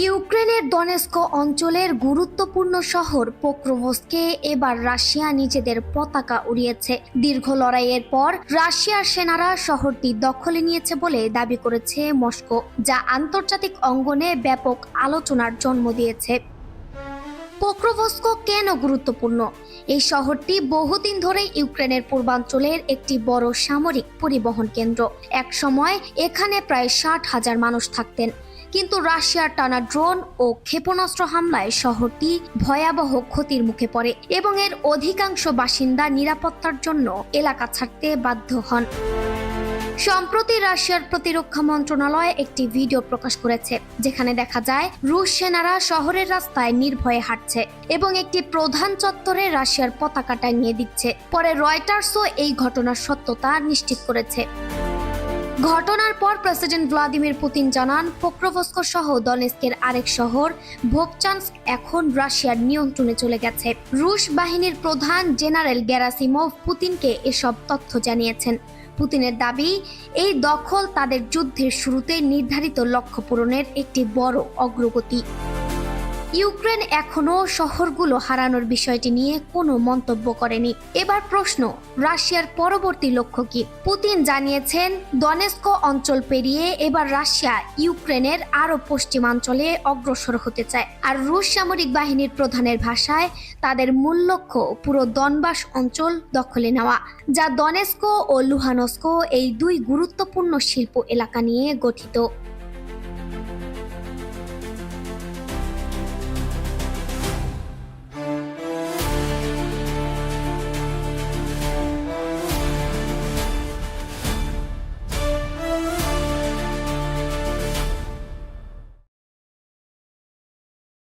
ইউক্রেনের দনেস্ক অঞ্চলের গুরুত্বপূর্ণ শহর পোক্রোভস্কে এবার রাশিয়া নিজেদের পতাকা উড়িয়েছে। দীর্ঘ লড়াইয়ের পর রাশিয়ার সেনারা শহরটি দখলে নিয়েছে বলে দাবি করেছে মস্কো, যা আন্তর্জাতিক অঙ্গনে ব্যাপক আলোচনার জন্ম দিয়েছে। পোক্রোভস্কো কেন গুরুত্বপূর্ণ? এই শহরটি বহুদিন ধরে ইউক্রেনের পূর্বাঞ্চলের একটি বড় সামরিক পরিবহন কেন্দ্র। এক সময় এখানে প্রায় ষাট হাজার মানুষ থাকতেন। কিন্তু রাশিয়ার টানা ড্রোন ও ক্ষেপণাস্ত্র হামলায় শহরটি ভয়াবহ ক্ষতির মুখে পড়ে এবং এর অধিকাংশ বাসিন্দা নিরাপত্তার জন্য এলাকা ছাড়তে বাধ্য হন। সম্প্রতি রাশিয়ার প্রতিরক্ষা মন্ত্রণালয় একটি ভিডিও প্রকাশ করেছে, যেখানে দেখা যায় রুশ সেনারা শহরের রাস্তায় নির্ভয়ে হাঁটছে এবং একটি প্রধান চত্বরে রাশিয়ার পতাকা টাঙিয়ে দিচ্ছে। পরে রয়টার্সও এই ঘটনার সত্যতা নিশ্চিত করেছে। ঘটনার পর প্রেসিডেন্ট ভ্লাদিমির পুতিন জানান পোক্রোভস্ক সহ দনেস্কের আরেক শহর ভোকচান্স্ক এখন রাশিয়ার নিয়ন্ত্রণে চলে গেছে। রুশ বাহিনীর প্রধান জেনারেল গ্যারাসিমোভ পুতিনকে এসব তথ্য জানিয়েছেন। পুতিনের দাবি, এই দখল তাদের যুদ্ধের শুরুতে নির্ধারিত লক্ষ্য পূরণের একটি বড় অগ্রগতি। ইউক্রেন এখনও শহরগুলো হারানোর বিষয়টি নিয়ে কোনো মন্তব্য করেনি। এবার প্রশ্ন, রাশিয়ার পরবর্তী লক্ষ্য কি? পুতিন জানিয়েছেন, দনেস্ক অঞ্চল পেরিয়ে এবার রাশিয়া ইউক্রেনের আরও পশ্চিমাঞ্চলে অগ্রসর হতে চায়। আর রুশ সামরিক বাহিনীর প্রধানের ভাষায়, তাদের মূল লক্ষ্য পুরো দনবাস অঞ্চল দখলে নেওয়া, যা দনেস্কো ও লুহানস্কো এই দুই গুরুত্বপূর্ণ শিল্প এলাকা নিয়ে গঠিত।